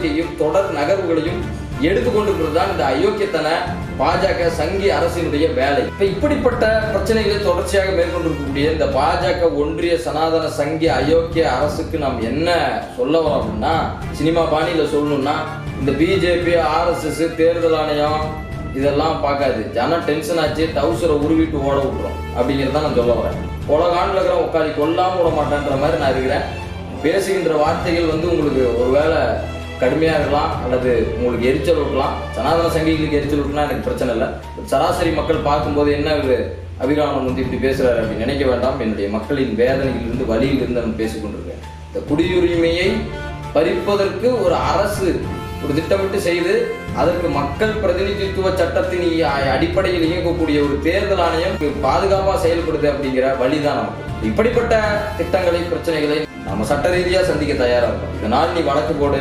நடவடிக்கையும் தொடர் நகர்வுகளையும் எடுத்துக்கொண்டிருக்கிறது தான் இந்த அயோக்கியத்தன பாஜக சங்கி அரசினுடைய வேலை. இப்ப இப்படிப்பட்ட பிரச்சனைகளை தொடர்ச்சியாக மேற்கொண்டிருக்கக்கூடிய இந்த பாஜக ஒன்றிய சனாதன சங்கி அயோக்கிய அரசுக்கு நாம் என்ன சொல்ல வரோம் அப்படின்னா சினிமா பாணியில சொல்லணும்னா இந்த பிஜேபி ஆர்எஸ்எஸ் தேர்தல் ஆணையம் இதெல்லாம் பார்க்காது. ஜனம் டென்ஷன் ஆச்சு டவுசரை உருவிட்டு ஓட விட்டுரும் அப்படிங்கிறத நான் சொல்ல வரேன். உலகாண்டில் இருக்கிற உட்காந்து கொல்லாமல் விட மாட்டேன்ற மாதிரி நான் இருக்கிறேன். பேசுகின்ற வார்த்தைகள் வந்து உங்களுக்கு ஒருவேளை கடுமையாக இருக்கலாம் அல்லது உங்களுக்கு எரிச்சல் ஊட்டலாம் சனாதன சங்கிகளுக்கு எரிச்சல் ஊட்டலாம் எனக்கு பிரச்சனை இல்லை. சராசரி மக்கள் பார்க்கும்போது என்ன ஒரு அபிராமன் வந்து இப்படி பேசுகிறார் அப்படின்னு நினைக்க வேண்டாம். என்னுடைய மக்களின் வேதனையிலிருந்து வழியிலிருந்து நான் பேசிக்கொண்டிருக்கேன் இந்த குடியுரிமையை பறிப்பதற்கு ஒரு அரசு ஒரு திட்டமிட்டு செய்து அதற்கு மக்கள் பிரதிநிதித்துவ சட்டத்தின் அடிப்படையில் இயங்கக்கூடிய ஒரு தேர்தல் ஆணையம் பாதுகாப்பாக செயல்படுது அப்படிங்கிற வழிதான் நமக்கு. இப்படிப்பட்ட திட்டங்களை பிரச்சனைகளை நம்ம சட்ட ரீதியாக சந்திக்க தயாராக இருக்கும். இதனால் நீ வழக்கு போடு.